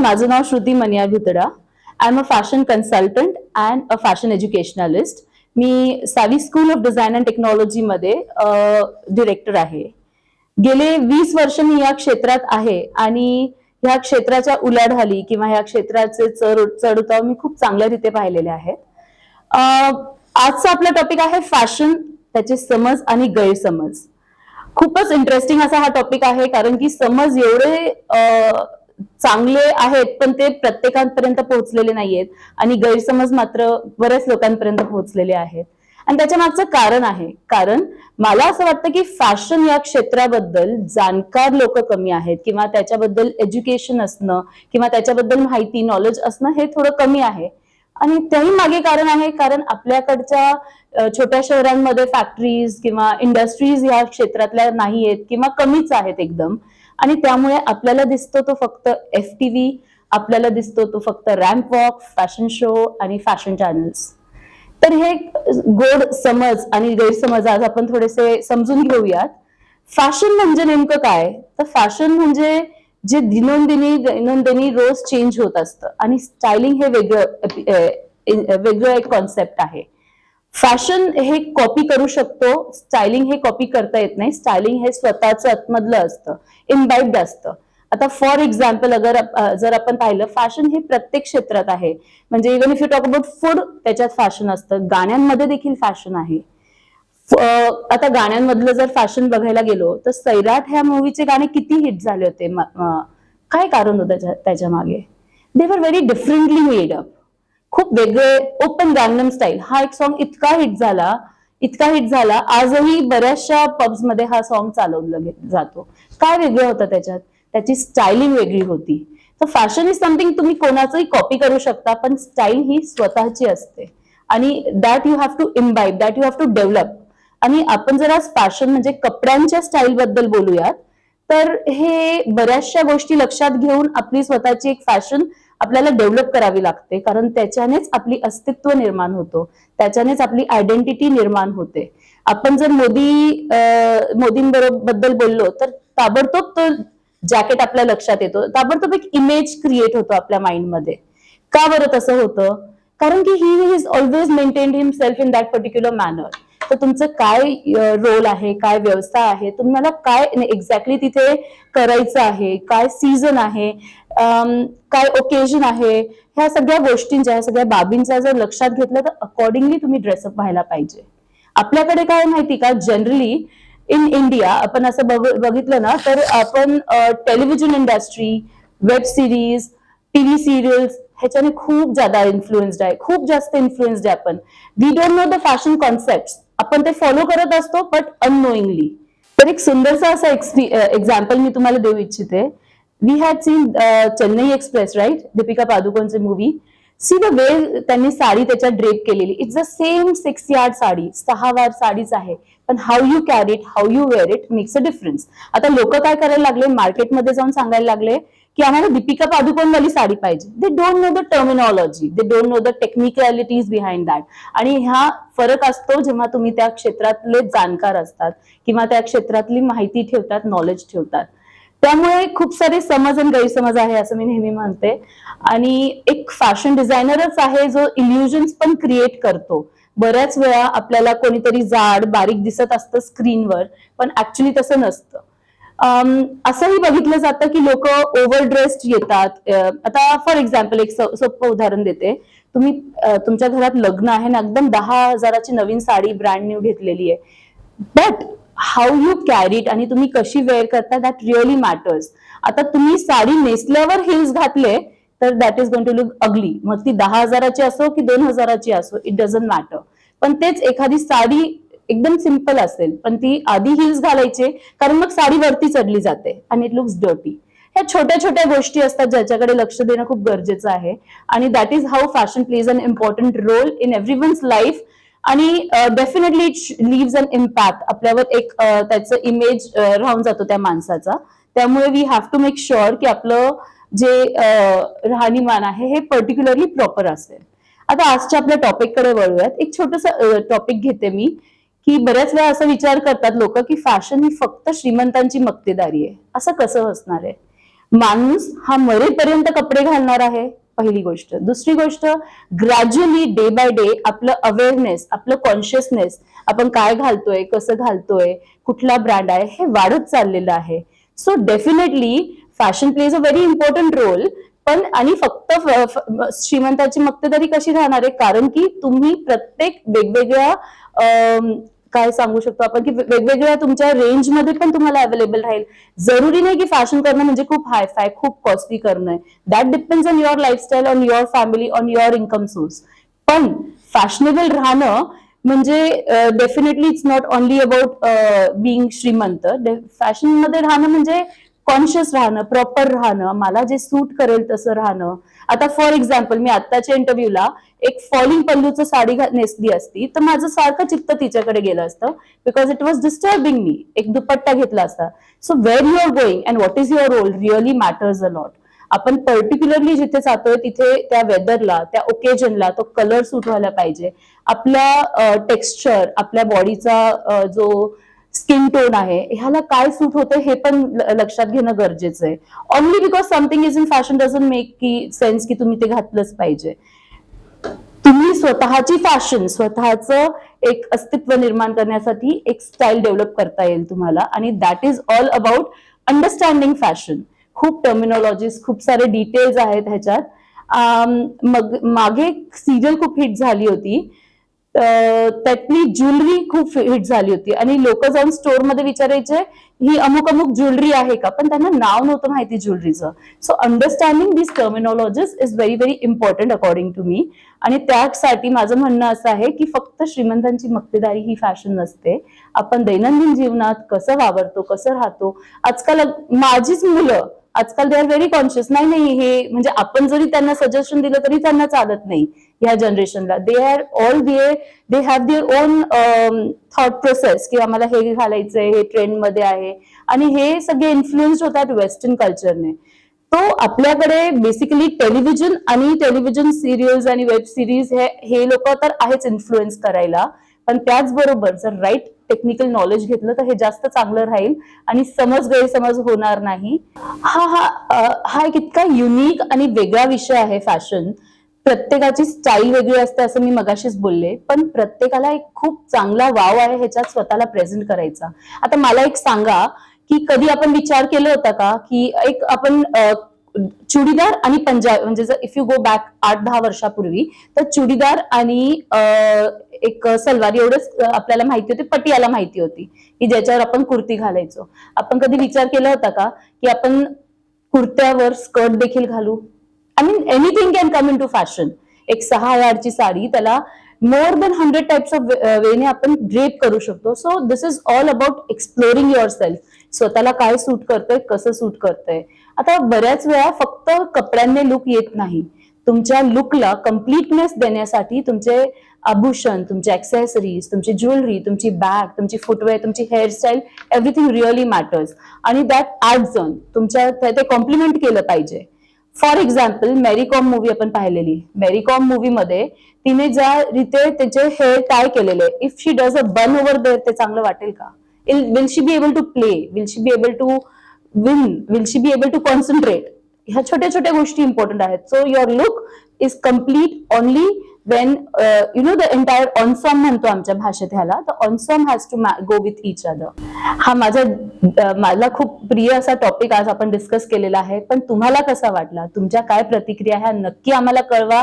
माझं नाव Shruti Maniya Bhitada. I am a fashion consultant and a fashion educationalist me Savi school of design and टेक्नॉलॉजीमध्ये director आहे. गेले वीस वर्ष मी या क्षेत्रात आहे आणि ह्या क्षेत्राच्या उलाढाली किंवा ह्या क्षेत्राचे चढ चढउतार मी खूप चांगल्या रीते पाहिलेले आहेत. आजचा आपला टॉपिक आहे फॅशन त्याचे समज आणि गैरसमज. खूपच इंटरेस्टिंग असा हा टॉपिक आहे कारण की समज एवढे चांगले आहेत पण ते प्रत्येकापर्यंत पोहोचलेले नाहीयेत. आणि गैरसमज मात्र बऱ्याच लोकांपर्यंत पोहोचलेले आहेत. आणि त्याच्या मागचं कारण आहे. कारण मला असं वाटतं की फॅशन या क्षेत्राबद्दल जाणकार लोक कमी आहेत किंवा त्याच्याबद्दल एज्युकेशन असणं किंवा त्याच्याबद्दल माहिती नॉलेज असणं हे थोडं कमी आहे. आणि त्याही मागे कारण आहे कारण आपल्याकडच्या छोट्या शहरांमध्ये फॅक्टरीज किंवा इंडस्ट्रीज या क्षेत्रातल्या नाही आहेत किंवा कमीच आहेत एकदम. आणि त्यामुळे आपल्याला दिसतो तो फक्त एफ टी व्ही आपल्याला दिसतो तो फक्त रॅम्प वॉक फॅशन शो आणि फॅशन चॅनल्स तर हे गोड समज आणि गैरसमज आज आपण थोडेसे समजून घेऊयात. फॅशन म्हणजे नेमकं काय? तर फॅशन म्हणजे जे दिनोंदिनी दैनंदिनी रोज चेंज होत असतं. आणि स्टायलिंग हे वेगळं वेगळं एक कॉन्सेप्ट आहे. फॅशन हे कॉपी करू शकतो स्टायलिंग हे कॉपी करता येत नाही स्टायलिंग हे स्वतःच आतमधलं असतं इनबाइब्ड असतं. आता फॉर एक्झाम्पल अगर जर आपण पाहिलं फॅशन हे प्रत्येक क्षेत्रात आहे. म्हणजे even if you talk about food त्याच्यात फॅशन असतं. गाण्यांमध्ये देखील फॅशन आहे. आता गाण्यांमधलं जर फॅशन बघायला गेलो तर सैराट ह्या मूवीचे गाणे किती हिट झाले होते? काय कारण होतं त्याच्या त्याच्यामागे? दे वर व्हेरी डिफरंटली मेड अप खूप वेगळे ओपन गांगनम स्टाईल हा एक सॉन्ग इतका हिट झाला इतका हिट झाला आजही बऱ्याचशा पब्समध्ये हा सॉन्ग चालवला जातो. काय वेगळं होतं त्याच्यात? त्याची स्टायलिंग वेगळी होती. तर फॅशन इज समथिंग तुम्ही कोणाचंही कॉपी करू शकता पण स्टाईल ही स्वतःची असते. आणि that you have to imbibe that you have to develop आणि आपण जर आज फॅशन म्हणजे कपड्यांच्या स्टाईल बद्दल बोलूयात तर हे बऱ्याचशा गोष्टी लक्षात घेऊन आपली स्वतःची एक फॅशन आपल्याला डेव्हलप करावी लागते कारण त्याच्यानेच आपली अस्तित्व निर्माण होतो. त्याच्यानेच आपली आयडेंटिटी निर्माण होते. आपण जर मोदी मोदींबद्दल बोललो तर ताबडतोब तो जॅकेट आपल्या लक्षात येतो. ताबडतोब एक इमेज क्रिएट होतो आपल्या माइंडमध्ये का बरं तसं होतं? कारण की he is always maintain himself in that particular manner तर तुमचं काय रोल आहे काय व्यवस्था आहे तुम्हाला काय एक्झॅक्टली तिथे करायचं आहे काय सीझन आहे काय ओकेजन आहे ह्या सगळ्या गोष्टींच्या ह्या सगळ्या बाबींचा जर लक्षात घेतलं तर अकॉर्डिंगली तुम्ही ड्रेसअप व्हायला पाहिजे. आपल्याकडे काय माहिती का? जनरली इन इंडिया आपण असं बघितलं ना तर आपण television industry web series TV serials ह्याच्याने खूप जादा इन्फ्लुएन्स्ड आहे खूप जास्त इन्फ्लुएन्स्ड आहे आपण. We don't know the fashion concept आपण ते फॉलो करत असतो बट अननोईंगली तर एक सुंदरसा असा एक्झाम्पल मी तुम्हाला देऊ इच्छिते. We had seen Chennai Express right Deepika पादुकोणचे movie see the way त्यांनी साडी त्याच्यात ड्रेप केलेली. It's the same six yard sari सहा वार साडीच आहे. पण how you carry it how you wear it makes a difference आता लोक काय करायला लागले? मार्केटमध्ये जाऊन सांगायला लागले. की आम्हाला दीपिका पादुकोण वाली साडी पाहिजे. They don't know the terminology they don't know the technicalities behind that आणि ह्या फरक असतो जेव्हा तुम्ही त्या क्षेत्रातले जाणकार असतात किंवा त्या क्षेत्रातली माहिती ठेवतात नॉलेज ठेवतात. त्यामुळे खूप सारे समज आणि गैरसमज आहे असं मी नेहमी म्हणते. आणि एक फॅशन डिझायनरच आहे जो इल्युजन्स पण क्रिएट करतो. बऱ्याच वेळा आपल्याला कोणीतरी जाड बारीक दिसत असतं स्क्रीनवर पण ऍक्च्युली तसं नसतं. असंही बघितलं जातं की लोक ओव्हर ड्रेस्ड येतात आता फॉर एक्झाम्पल एक सोपं उदाहरण देते. तुम्ही तुमच्या घरात लग्न आहे ना एकदम दहा हजाराची नवीन साडी ब्रँड न्यू घेतलेली आहे. बट हाऊ यू कॅरीट आणि तुम्ही कशी वेअर करता दॅट रिअली मॅटर्स आता तुम्ही साडी नेसल्यावर हिल्स घातले तर that is going to look ugly मग ती दहा हजाराची असो की दोन हजाराची असो इट डझंट मॅटर पण तेच एखादी साडी एकदम सिंपल असेल. पण ती आधी हिल्स घालायचे कारण मग साडी वरती चढली जाते आणि इट लुक्स डर्टी ह्या छोट्या छोट्या गोष्टी असतात ज्याच्याकडे लक्ष देणं खूप गरजेचं आहे. आणि that is how fashion plays an important role in every one's life आणि definitely it leave an impact आपल्यावर एक त्याचं इमेज राहून जातो त्या माणसाचा. त्यामुळे we have to make sure की आपलं जे राहणीमान आहे हे पर्टिक्युलरली प्रॉपर असेल. आता आजच्या आपल्या टॉपिककडे वळूयात. एक छोटस टॉपिक घेते मी. की बऱ्याच वेळा असा विचार करतात लोक की फॅशन ही फक्त श्रीमंतांची मक्तेदारी आहे. असं कसं असणार आहे? माणूस हा मरेपर्यंत कपडे घालणार आहे पहिली गोष्ट. दुसरी गोष्ट ग्रॅज्युअली डे बाय डे आपलं अवेअरनेस आपलं कॉन्शियसनेस आपण काय घालतोय कसं घालतोय कुठला ब्रँड आहे हे वाढत चाललेलं आहे. So definitely fashion plays a very important role पण आणि फक्त श्रीमंताची मक्तेदारी कशी राहणार आहे? कारण की तुम्ही प्रत्येक वेगवेगळ्या काय सांगू शकतो आपण की वेगवेगळ्या तुमच्या रेंजमध्ये पण तुम्हाला अवेलेबल राहील. जरुरी नाही की फॅशन करणं म्हणजे खूप हाय फाय खूप कॉस्टली करणं आहे. That depends on your lifestyle on your family on your income source पण फॅशनेबल राहणं म्हणजे definitely it's not only about being श्रीमंत. फॅशनमध्ये राहणं म्हणजे कॉन्शियस राहणं प्रॉपर राहणं मला जे सूट करेल तसं राहणं. आता फॉर एक्झाम्पल मी आत्ताच्या इंटरव्ह्यूला एक फॉलिंग पल्लूचं साडी घा- नेसली असती तर माझं सारखं चित्त तिच्याकडे गेलं असतं बिकॉज इट वॉज डिस्टर्बिंग मी एक दुपट्टा घेतला असता. So where you are going and what is your role really matters a lot आपण पर्टिक्युलरली जिथे जातोय तिथे त्या वेदरला त्या ओकेजनला तो कलर सूट व्हायला पाहिजे. आपल्या टेक्स्चर आपल्या बॉडीचा जो स्किन टोन आहे ह्याला काय सूट होतं हे पण ल- लक्षात घेणं गरजेचं आहे. Only because something is in fashion doesn't make की सेन्स की तुम्ही ते घातलंच पाहिजे. तुम्ही स्वतःची फॅशन स्वतःचं एक अस्तित्व निर्माण करण्यासाठी एक स्टाईल डेव्हलप करता येईल तुम्हाला. आणि that is all about understanding fashion खूप टर्मिनॉलॉजीज खूप सारे डिटेल्स आहेत ह्याच्यात. मग मागे सिरियल खूप हिट झाली होती. त्यातली ज्वेलरी खूप हिट झाली होती. आणि लोक जाऊन स्टोरमध्ये विचारायचे ही अमुक अमुक ज्वेलरी आहे का? पण त्यांना नाव नव्हतं माहिती ज्वेलरीचं. So understanding this terminologies is very very important according to me आणि त्यासाठी माझं म्हणणं असं आहे की फक्त श्रीमंतांची मक्तेदारी ही फॅशन नसते. आपण दैनंदिन जीवनात कसं वावरतो कसं राहतो? आजकाल माझीच मुलं आजकाल दे आर व्हेरी कॉन्शियस नाही नाही हे म्हणजे आपण जरी त्यांना सजेशन दिलं तरी त्यांना चालत नाही ह्या जनरेशनला they are all they they have their own thought process की आम्हाला हे घालायचंय हे ट्रेंडमध्ये आहे. आणि हे सगळे इन्फ्लुएन्स होतात वेस्टर्न कल्चरने तो आपल्याकडे बेसिकली टेलिव्हिजन आणि टेलिव्हिजन सिरियल्स आणि वेब सिरीज हे हे लोक तर आहेच इन्फ्लुएन्स करायला. पण त्याचबरोबर जर राईट टेक्निकल नॉलेज घेतलं तर हे जास्त चांगलं राहील आणि समज गैरसमज होणार नाही. हा हा हा एक इतका युनिक आणि वेगळा विषय आहे फॅशन प्रत्येकाची स्टाईल वेगळी असते असं मी मगाशीच बोलले पण प्रत्येकाला एक खूप चांगला वाव आहे ह्याच्यात स्वतःला प्रेझेंट करायचा. आता मला एक सांगा की कधी आपण विचार केला होता का की एक आपण चुडीदार आणि पंजाब म्हणजे जर इफ यू गो बॅक आठ दहा वर्षापूर्वी तर चुडीदार आणि एक सलवार एवढंच आपल्याला माहिती होती पटियाला माहिती होती की ज्याच्यावर आपण कुर्ती घालायचो. आपण कधी विचार केला होता का की आपण कुर्त्यावर स्कर्ट देखील घालू? I mean anything can come into fashion एक सहा हजारची साडी त्याला more than hundred types of वेने आपण ड्रेप करू शकतो. So this is all about exploring your self स्वतःला काय सूट करतंय कसं सूट करतंय. आता बऱ्याच वेळा फक्त कपड्यांनी लुक येत नाही. तुमच्या लुकला कम्प्लीटनेस देण्यासाठी तुमचे आभूषण तुमचे ऍक्सेसरीज तुमची ज्वेलरी तुमची बॅग तुमची फुटवेअर तुमची हेअरस्टाईल एव्हरीथिंग रिअली मॅटर्स आणि दॅट आर्ट झोन तुमच्या ते- ते कॉम्प्लिमेंट केलं पाहिजे. For example Mary Kom movie आपण पाहिलेली. मेरी कॉम मूवी मध्ये तिने ज्या रीते त्याचे हेअर टाय केलेले. If she does a bun over there ते चांगलं वाटेल का? Will she be able to play will she be able to win will she be able to concentrate ह्या छोट्या छोट्या गोष्टी इम्पॉर्टंट आहेत. So your look is complete only when you know the entire ensemble म्हणतो आमच्या भाषेत ह्याला. तर ensemble has to go with each other हा माझा मला खूप प्रिय असा टॉपिक आज आपण डिस्कस केलेला आहे. पण तुम्हाला कसा वाटला? तुमच्या काय प्रतिक्रिया ह्या नक्की आम्हाला कळवा.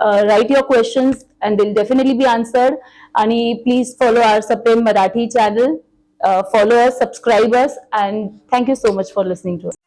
Write your questions and they'll definitely be answered आणि please follow our Saprem Marathi channel Uh, followers, subscribers, and thank you so much for listening to us.